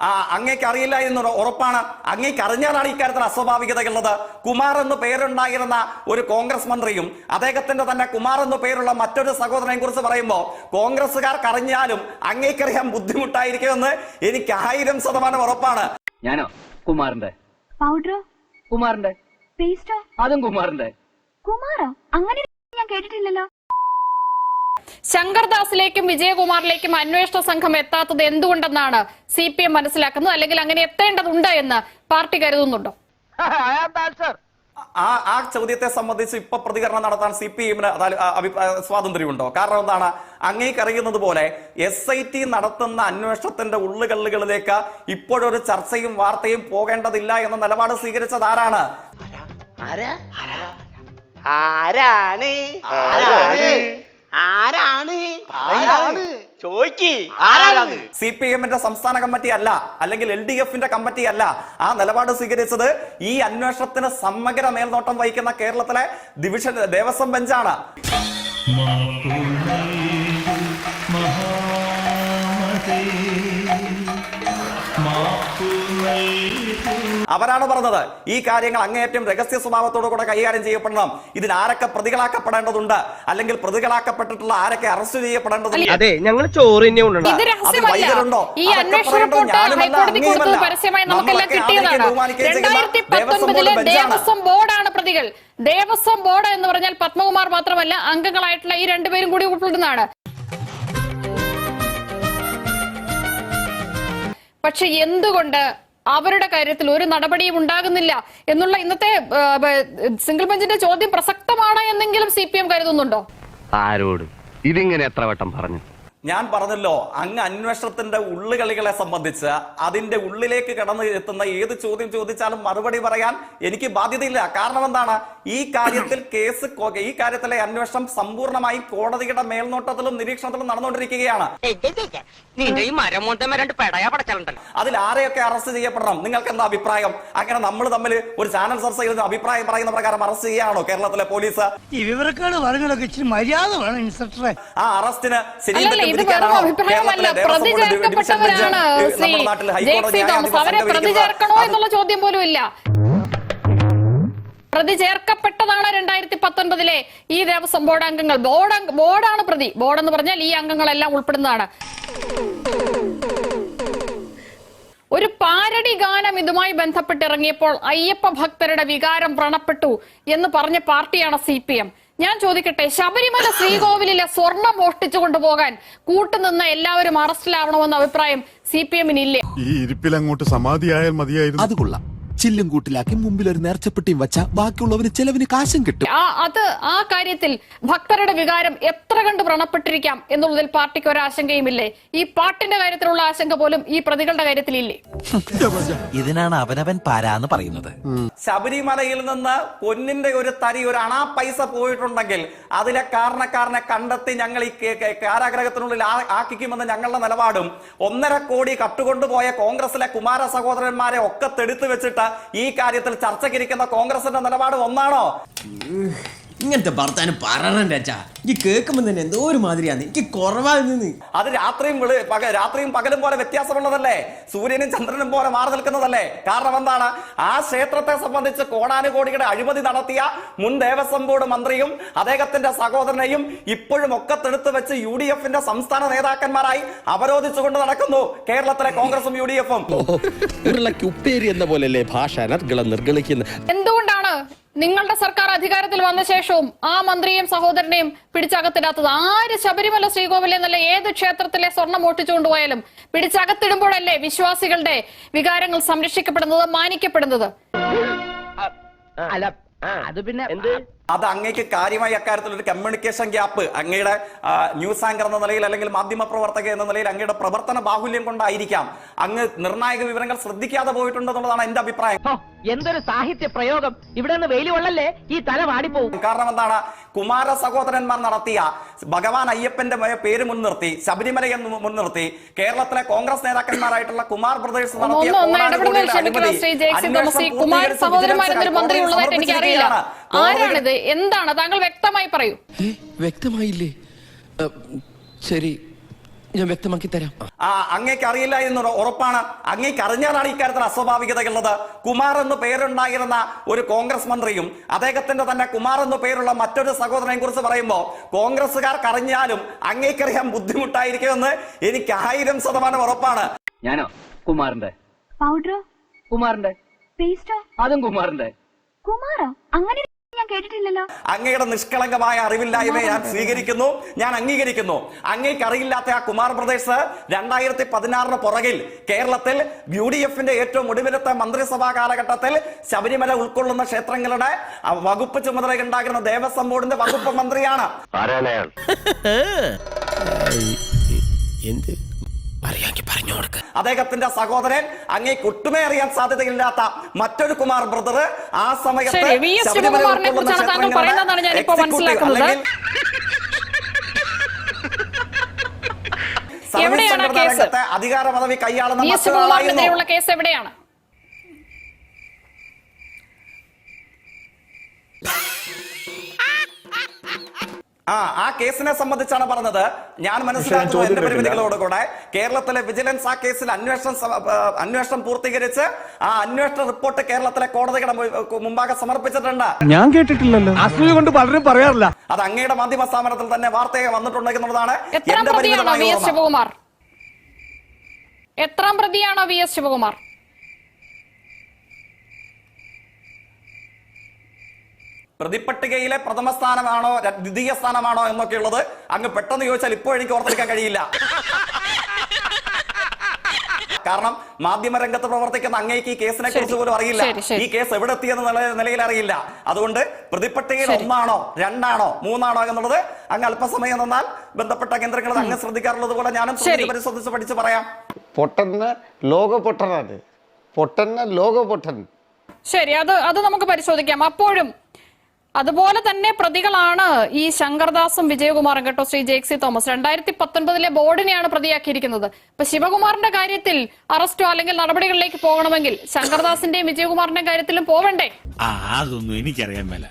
ആ അങ്ങേക്ക് അറിയില്ല എന്ന് ഉറപ്പാണ്. അങ്ങേക്ക് അറിഞ്ഞാലാണ് ഇക്കാര്യത്തിൽ അസ്വാഭാവികതയുള്ളത് കുമാർ എന്ന് പേരുണ്ടായിരുന്ന ഒരു കോൺഗ്രസ് മന്ത്രിയും അദ്ദേഹത്തിന്റെ തന്നെ കുമാർ എന്ന് പേരുള്ള മറ്റൊരു സഹോദരനെ കുറിച്ച് പറയുമ്പോൾ കോൺഗ്രസ്സുകാർക്ക് അറിഞ്ഞാലും അങ്ങേക്കറിയാൻ ബുദ്ധിമുട്ടായിരിക്കുമെന്ന് എനിക്ക് ആയിരം ശതമാനം ഉറപ്പാണ്. ഞാനോ? കുമാറിന്റെ. പൗഡറോ? കുമാറിന്റെ. പേസ്റ്റോ? അതും കുമാറിന്റെ. കുമാറോ? അങ്ങനെ ഞാൻ കേട്ടിട്ടില്ലല്ലോ. ശങ്കർദാസിലേക്കും വിജയകുമാറിലേക്കും അന്വേഷണ സംഘം എത്താത്തത് എന്തുകൊണ്ടെന്നാണ് സി പി എം മനസ്സിലാക്കുന്നത്? അല്ലെങ്കിൽ അങ്ങനെ എത്തേണ്ടതുണ്ട് എന്ന് പാർട്ടി കരുതുന്നുണ്ടോ? ആ ആ ചോദ്യത്തെ സംബന്ധിച്ച് ഇപ്പൊ പ്രതികരണം നടത്താൻ സി പി എമ്മിന് സ്വാതന്ത്ര്യമുണ്ടോ? കാരണം എന്താണ്? അങ്ങേക്ക് അറിയുന്നത് പോലെ എസ് ഐ ടി നടത്തുന്ന അന്വേഷണത്തിന്റെ ഉള്ളുകള്ളുകളിലേക്ക് ഇപ്പോഴൊരു ചർച്ചയും വാർത്തയും പോകേണ്ടതില്ല എന്ന നിലപാട് സ്വീകരിച്ചത് ആരാണ്? ആരാണ്? ആരാണ്? ആരാണ്? ആരാണ് ചോയ്ക്ക്. ആരാണ്? സി പി എമ്മിന്റെ സംസ്ഥാന കമ്മിറ്റി അല്ല അല്ലെങ്കിൽ എൽ ഡി എഫിന്റെ കമ്മിറ്റി അല്ല. ആ നിലപാട് സ്വീകരിച്ചത് ഈ അന്വേഷണത്തിന് സമഗ്ര മേൽനോട്ടം വഹിക്കുന്ന കേരളത്തിലെ ഡിവിഷൻ ദേവസ്വം ബെഞ്ചാണ്. അവരാണ് പറഞ്ഞത് ഈ കാര്യങ്ങൾ അങ്ങേയറ്റം രഹസ്യ സ്വഭാവത്തോടു കൂടെ കൈകാര്യം ചെയ്യപ്പെടണം. ഇതിൽ ആരൊക്കെ പ്രതികളാക്കപ്പെടേണ്ടതുണ്ട്? അല്ലെങ്കിൽ പ്രതികളാക്കപ്പെട്ടിട്ടുള്ള ആരൊക്കെ അറസ്റ്റ് ചെയ്യപ്പെടേണ്ടതുണ്ട്? അതെ ഞങ്ങൾ ചോറ് തന്നെ കൊണ്ടുവരണം. ഇത് രഹസ്യമല്ല. വൈകലുണ്ടോ? ദേവസ്വം ബോർഡാണ് പ്രതികൾ. ദേവസ്വം ബോർഡ് എന്ന് പറഞ്ഞാൽ പത്മകുമാർ മാത്രമല്ല അംഗങ്ങളായിട്ടുള്ള ഈ രണ്ടുപേരും കൂടി ഉൾപ്പെടുന്നതാണ്. പക്ഷെ എന്തുകൊണ്ട് അവരുടെ കാര്യത്തിൽ ഒരു നടപടിയും ഉണ്ടാകുന്നില്ല എന്നുള്ള ഇന്നത്തെ സിംഗിൾ ബെഞ്ചിന്റെ ചോദ്യം പ്രസക്തമാണ് എന്നെങ്കിലും സി പി എം കരുതുന്നുണ്ടോ? ആരോട്? ഇതിങ്ങനെ എത്ര വട്ടം പറഞ്ഞു? ഞാൻ പറഞ്ഞല്ലോ അങ്ങ് അന്വേഷണത്തിന്റെ ഉള്ളുകളികളെ സംബന്ധിച്ച് അതിന്റെ ഉള്ളിലേക്ക് കടന്നു എത്തുന്ന ഏത് ചോദ്യം ചോദിച്ചാലും മറുപടി പറയാൻ എനിക്ക് ബാധ്യതയില്ല. കാരണം എന്താണ്? ഈ കാര്യത്തിൽ കേസ് കൊ- ഈ കാര്യത്തിലെ അന്വേഷണം സമ്പൂർണമായി കോടതിയുടെ മേൽനോട്ടത്തിലും നിരീക്ഷണത്തിലും നടന്നുകൊണ്ടിരിക്കുകയാണ്. അതിൽ ആരെയൊക്കെ അറസ്റ്റ് ചെയ്യപ്പെടണം? നിങ്ങൾക്ക് എന്താ അഭിപ്രായം? അങ്ങനെ നമ്മൾ തമ്മിൽ ഒരു ചാനൽ ചർച്ച ചെയ്ത് അഭിപ്രായം പറയുന്ന പ്രകാരം അറസ്റ്റ് ചെയ്യാണോ കേരളത്തിലെ പോലീസ്? ഈ വിവരക്കേട് പറഞ്ഞതൊക്കെ ഇച്ചിരി മര്യാദ വേണം ഇൻസ്പെക്ടറെ ആ അറസ്റ്റിന് ശരിയും അല്ലല്ല തെറ്റും ഇത് വെറും വിധിക്കാനാണോ അഭിപ്രായമല്ല. കേരളത്തിലെ ദേവസ്വം പ്രതി ബോർഡ് ഡിവിഷൻ ബെഞ്ച് ചേർക്കപ്പെട്ടവരാണ് ശ്രീ നമ്മുടെ നാട്ടിൽ ഹൈക്കോടതി പ്രതി ചേർക്കപ്പെട്ടതാണ് രണ്ടായിരത്തി പത്തൊൻപതിലെ ഈ ദേവസ്വം ബോർഡ് അംഗങ്ങൾ. ബോർഡ് ബോർഡാണ് പ്രതി. ബോർഡ് എന്ന് പറഞ്ഞാൽ ഈ അംഗങ്ങളെല്ലാം ഉൾപ്പെടുന്നതാണ്. ഒരു പാരടി ഗാനം ഇതുമായി ബന്ധപ്പെട്ട് ഇറങ്ങിയപ്പോൾ അയ്യപ്പ ഭക്തരുടെ വികാരം വ്രണപ്പെട്ടു എന്ന് പറഞ്ഞ പാർട്ടിയാണ് സി പി എം. ഞാൻ ചോദിക്കട്ടെ ശബരിമല ശ്രീകോവിലിലെ സ്വർണം മോഷ്ടിച്ചു കൊണ്ടുപോകാൻ കൂട്ടുനിന്ന എല്ലാവരും അറസ്റ്റിലാവണമെന്ന അഭിപ്രായം സി പി എമ്മിനില്ലേ? ഈ ഇരിപ്പിൽ അങ്ങോട്ട് സമാധിയായാൽ മതിയായിരുന്നു. അത് കൊള്ളാം. ചില്ലും കൂട്ടിലാക്കി മുമ്പിൽ ഒരു നേർച്ചപ്പെട്ടിയും വെച്ചാൽ ബാക്കിയുള്ളവന് ചെലവിന് കാശും കിട്ടും. ആ അത് ആ കാര്യത്തിൽ ഭക്തരുടെ വികാരം എത്ര കണ്ട് വ്രണപ്പെട്ടിരിക്കാം എന്നുള്ളതിൽ പാർട്ടിക്ക് ഒരു ആശങ്കയുമില്ലേ ഈ പാട്ടിന്റെ കാര്യത്തിലുള്ള ആശങ്ക പോലും ഈ പ്രതികളുടെ കാര്യത്തിൽ ഇല്ലേ ഇതിനാണ് അവനവൻ പാരാന്ന് പറയുന്നത്. ശബരിമലയിൽ നിന്ന് പൊന്നിന്റെ ഒരു തരി ഒരു അണാ പൈസ പോയിട്ടുണ്ടെങ്കിൽ അതിലെ കാരണക്കാരനെ കണ്ടെത്തി ഞങ്ങൾ ഈ കാരാഗ്രഹത്തിനുള്ളിൽ ആക്കിക്കുമെന്ന് ഞങ്ങളുടെ നിലപാടും ഒന്നര കോടി കട്ടുകൊണ്ടുപോയ കോൺഗ്രസിലെ കുമാര സഹോദരന്മാരെ ഒക്കെ തെടുത്തു വെച്ചിട്ട് ഈ കാര്യത്തിൽ ചർച്ചയ്ക്കിരിക്കുന്ന കോൺഗ്രസിന്റെ നിലപാട് ഒന്നാണോ? ഇങ്ങനത്തെ ഭർത്താനം പറയണം രാജാ ഈ കേൾക്കുമ്പോൾ തന്നെ എന്തോ ഒരു മാതിരിയാണ്. എനിക്ക് കുറവാണ് അത് രാത്രിയും വെളി പക രാത്രിയും പകലും പോലെ വ്യത്യാസമുള്ളതല്ലേ? സൂര്യനും ചന്ദ്രനും പോലെ മാറി നിൽക്കുന്നതല്ലേ? കാരണം എന്താണ്? ആ ക്ഷേത്രത്തെ സംബന്ധിച്ച് കോടാനുകോടിയുടെ അഴിമതി നടത്തിയ മുൻ ദേവസ്വം ബോർഡ് മന്ത്രിയും അദ്ദേഹത്തിന്റെ സഹോദരനെയും ഇപ്പോഴും ഒക്കെ തെടുത്ത് വെച്ച് യു ഡി എഫിന്റെ സംസ്ഥാന നേതാക്കന്മാരായി അവരോധിച്ചുകൊണ്ട് നടക്കുന്നു. കേരളത്തിലെ കോൺഗ്രസും യു ഡി എഫും ഉരുളക്ക് ഉപ്പേരി എന്ന പോലെയല്ലേ ഭാഷ? അനർഗളം നിർഗളിക്കുന്നത് എന്തുകൊണ്ടാണ് നിങ്ങളുടെ സർക്കാർ അധികാരത്തിൽ വന്ന ശേഷവും ആ മന്ത്രിയും സഹോദരനെയും പിടിച്ചകത്തിടാത്തത് ആര് ശബരിമല ശ്രീകോവിലെ എന്നല്ല ഏത് ക്ഷേത്രത്തിലെ സ്വർണം ഓട്ടിച്ചുകൊണ്ടുപോയാലും പിടിച്ചകത്തിടുമ്പോഴല്ലേ വിശ്വാസികളുടെ വികാരങ്ങൾ സംരക്ഷിക്കപ്പെടുന്നത് മാനിക്കപ്പെടുന്നത്? അല്ല അത് പിന്നെ എന്ത്? അത് അങ്ങേക്ക് കാര്യമായി അക്കാര്യത്തിൽ ഒരു കമ്മ്യൂണിക്കേഷൻ ഗ്യാപ്പ് അങ്ങയുടെ ന്യൂസ് ആങ്കർ എന്ന നിലയിൽ അല്ലെങ്കിൽ മാധ്യമ പ്രവർത്തക എന്ന നിലയിൽ അങ്ങയുടെ പ്രവർത്തന ബാഹുല്യം കൊണ്ടായിരിക്കാം. അങ്ങ് നിർണായക വിവരങ്ങൾ ശ്രദ്ധിക്കാതെ പോയിട്ടുണ്ടെന്നുള്ളതാണ് എന്റെ അഭിപ്രായം. എന്തൊരു സാഹിത്യ പ്രയോഗം. ഇവിടെ നിന്ന് വെയിൽ കൊള്ളല്ലേ? ഈ തല വാടിപ്പോകും കാരണം എന്താണ് കുമാര സഹോദരന്മാർ നടത്തിയ ഭഗവാൻ അയ്യപ്പന്റെ പേര് മുൻനിർത്തി ശബരിമലയെ എന്ന് മുൻനിർത്തി കേരളത്തിലെ കോൺഗ്രസ് നേതാക്കന്മാരായിട്ടുള്ള കുമാർ ബ്രദേഴ്സ് നടത്തിയ കുമാർ സഹോദരന്മാരെന്നൊരു മന്ത്രി ഉള്ളതായിട്ട്. ആരാണിത്? എന്താണ്? താങ്കൾ വ്യക്തമായി പറയൂ. വ്യക്തമായില്ലേ? ശരി ഞാൻ വ്യക്തമാക്കി തരാം. ആ അങ്ങേക്ക് അറിയില്ല എന്ന് ഉറപ്പാണ്. അങ്ങേക്ക് അറിഞ്ഞാലാണ് ഇക്കാര്യത്തിൽ അസ്വാഭാവികതയുള്ളത് കുമാർ എന്ന് പേരുണ്ടായിരുന്ന ഒരു കോൺഗ്രസ് മന്ത്രിയും അദ്ദേഹത്തിന്റെ തന്നെ കുമാർ എന്ന് പേരുള്ള മറ്റൊരു സഹോദരനെ കുറിച്ച് പറയുമ്പോൾ കോൺഗ്രസ്സുകാർക്ക് അറിഞ്ഞാലും അങ്ങേക്കറിയാൻ ബുദ്ധിമുട്ടായിരിക്കുമെന്ന് എനിക്ക് ആയിരം ശതമാനം ഉറപ്പാണ്. ഞാനോ? കുമാറിന്റെ. പൗഡറോ? കുമാറിന്റെ. പേസ്റ്റോ? അതും കുമാറിന്റെ. കുമാറോ? അങ്ങനെ ഞാൻ കേട്ടിട്ടില്ലല്ലോ. അങ്ങയുടെ നിഷ്കളങ്കമായ അറിവില്ലായ്മയെ ഞാൻ സ്വീകരിക്കുന്നു ഞാൻ അംഗീകരിക്കുന്നു. അങ്ങേക്ക് അറിയില്ലാത്ത ആ കുമാർ പ്രദേശ് രണ്ടായിരത്തി പതിനാറിന് പുറകിൽ കേരളത്തിൽ യു ഡി എഫിന്റെ ഏറ്റവും ഒടുവിലത്തെ മന്ത്രിസഭാ കാലഘട്ടത്തിൽ ശബരിമല ഉൾക്കൊള്ളുന്ന ക്ഷേത്രങ്ങളുടെ വകുപ്പ് ചുമതല ഉണ്ടാകുന്ന ദേവസ്വം ബോർഡിന്റെ വകുപ്പ് മന്ത്രിയാണ്. എന്ത്? അറിയാമെങ്കിൽ പറഞ്ഞു കൊടുക്ക. അദ്ദേഹത്തിന്റെ സഹോദരൻ അങ്ങേ ഒട്ടുമേ അറിയാൻ സാധ്യതയില്ലാത്ത മറ്റൊരു കുമാർ ബ്രദർ ആ സമയത്ത് എവിടെയാണ് കേസ്? അധികാര പദവി കൈയാളുന്ന കേസ് എവിടെയാണ്? ആ ആ കേസിനെ സംബന്ധിച്ചാണ് പറഞ്ഞത്. ഞാൻ മനസ്സിലാക്കുന്നത് എന്റെ പരിമിതികളോട് കൂടെ. കേരളത്തിലെ വിജിലൻസ് ആ കേസിൽ അന്വേഷണം അന്വേഷണം പൂർത്തീകരിച്ച് ആ അന്വേഷണ റിപ്പോർട്ട് കേരളത്തിലെ കോടതിയുടെ മു- മുമ്പാകെ സമർപ്പിച്ചിട്ടുണ്ട്. ഞാൻ കേട്ടിട്ടില്ലല്ലോ. അസൂയ കൊണ്ട് പലരും പറയാറില്ല. അത് അങ്ങയുടെ മാധ്യമ സ്ഥാപനത്തിൽ തന്നെ വാർത്തയെ വന്നിട്ടുണ്ടെന്നുള്ളതാണ് എത്രാം എന്റെ പ്രതിയാണോ പരിമിതമായ വി എസ് ശിവകുമാർ? എത്രാം പ്രതിയാണോ വി എസ് ശിവകുമാർ? പ്രതിപട്ടികയിലെ പ്രഥമ സ്ഥാനമാണോ ദ്വിതീയ സ്ഥാനമാണോ എന്നൊക്കെ ഉള്ളത് അങ്ങ് പെട്ടെന്ന് ചോദിച്ചാൽ ഇപ്പോൾ എനിക്ക് ഓർത്തെടുക്കാൻ കഴിയില്ല. കാരണം മാധ്യമരംഗത്ത് പ്രവർത്തിക്കുന്ന അങ്ങേക്ക് ഈ കേസിനെ കുറിച്ച് പോലും അറിയില്ല. ഈ കേസ് എവിടെ എത്തിയെന്ന നില- നിലയിൽ അറിയില്ല. അതുകൊണ്ട് പ്രതിപട്ടികയിൽ ഒന്നാണോ രണ്ടാണോ മൂന്നാണോ എന്നുള്ളത് അങ്ങ് അല്പസമയം നിന്നാൽ ബന്ധപ്പെട്ട കേന്ദ്രങ്ങൾ അങ്ങ് ശ്രദ്ധിക്കാറുള്ളത് പോലെ ഞാനും പരിശോധിച്ച് പഠിച്ച് പറയാം. പൊട്ടന് ലോക പൊട്ടനാണ് പൊട്ടന് ലോക പൊട്ടൻ ശരി അത് അത് നമുക്ക് പരിശോധിക്കാം. അപ്പോഴും അതുപോലെ തന്നെ പ്രതികളാണ് ഈ ശങ്കർദാസും വിജയകുമാറും കേട്ടോ ശ്രീ ജേക്സി തോമസ്. രണ്ടായിരത്തി പത്തൊൻപതിലെ ബോർഡിനെയാണ് പ്രതിയാക്കിയിരിക്കുന്നത്. ഇപ്പൊ ശിവകുമാറിന്റെ കാര്യത്തിൽ അറസ്റ്റോ അല്ലെങ്കിൽ നടപടികളിലേക്ക് പോകണമെങ്കിൽ ശങ്കർദാസിന്റെയും വിജയകുമാറിന്റെ കാര്യത്തിലും പോവണ്ടേ? ആ അതൊന്നും എനിക്കറിയാൻ മേല.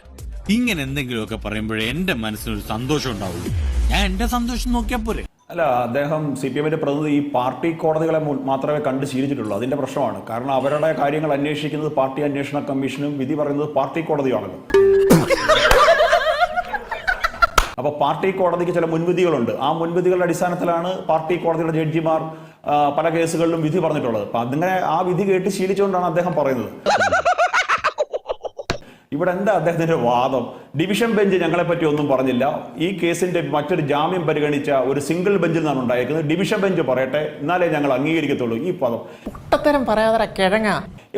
ഇങ്ങനെ എന്തെങ്കിലുമൊക്കെ പറയുമ്പോഴേ എന്റെ മനസ്സിനൊരു സന്തോഷം ഉണ്ടാവുള്ളൂ. ഞാൻ എന്റെ സന്തോഷം നോക്കിയാൽ പോരെ. അല്ല അദ്ദേഹം സി പി എമ്മിന്റെ പ്രതിനിധി ഈ പാർട്ടി കോടതികളെ മാത്രമേ കണ്ട് ശീലിച്ചിട്ടുള്ളൂ. അതിന്റെ പ്രശ്നമാണ്. കാരണം അവരുടെ കാര്യങ്ങൾ അന്വേഷിക്കുന്നത് പാർട്ടി അന്വേഷണ കമ്മീഷനും വിധി പറയുന്നത് പാർട്ടി കോടതിയാണല്ലോ. അപ്പൊ പാർട്ടി കോടതിക്ക് ചില മുൻവിധികളുണ്ട്. ആ മുൻവിധികളുടെ അടിസ്ഥാനത്തിലാണ് പാർട്ടി കോടതിയുടെ ജഡ്ജിമാർ പല കേസുകളിലും വിധി പറഞ്ഞിട്ടുള്ളത്. അപ്പൊ അതിങ്ങനെ ആ വിധി കേട്ട് ശീലിച്ചുകൊണ്ടാണ് അദ്ദേഹം പറയുന്നത്. ഇവിടെ എന്താ അദ്ദേഹത്തിന്റെ വാദം? ഡിവിഷൻ ബെഞ്ച് ഞങ്ങളെ പറ്റി ഒന്നും പറഞ്ഞില്ല. ഈ കേസിന്റെ മറ്റൊരു ജാമ്യം പരിഗണിച്ച ഒരു സിംഗിൾ ബെഞ്ചിൽ നിന്നാണ് ഉണ്ടായിരിക്കുന്നത്. ഡിവിഷൻ ബെഞ്ച് പറയട്ടെ എന്നാലേ ഞങ്ങൾ അംഗീകരിക്കത്തുള്ളൂ ഈ പദം. കുട്ടത്തരം പറയാതെ കിഴങ്ങ.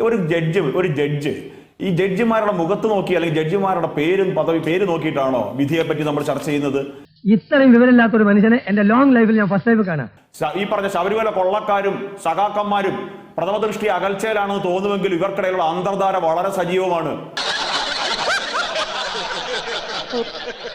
ഒരു ജഡ്ജ് ഒരു ജഡ്ജ് ഈ ജഡ്ജിമാരുടെ മുഖത്ത് നോക്കി അല്ലെങ്കിൽ ജഡ്ജിമാരുടെ പേരും പദവി പേര് നോക്കിയിട്ടാണോ വിധിയെ പറ്റി നമ്മൾ ചർച്ച ചെയ്യുന്നത്? ഇത്രയും വിവരമില്ലാത്ത ഒരു മനുഷ്യനെ എന്റെ ലോങ് ലൈഫിൽ ഞാൻ ഫസ്റ്റ് ടൈം കാണാം. ഈ പറഞ്ഞ ശബരിമല കൊള്ളക്കാരും സഖാക്കന്മാരും പ്രഥമ ദൃഷ്ടി അകൽച്ചയിലാണെന്ന് തോന്നുമെങ്കിൽ ഇവർക്കിടയിലുള്ള അന്തർധാര വളരെ സജീവമാണ്.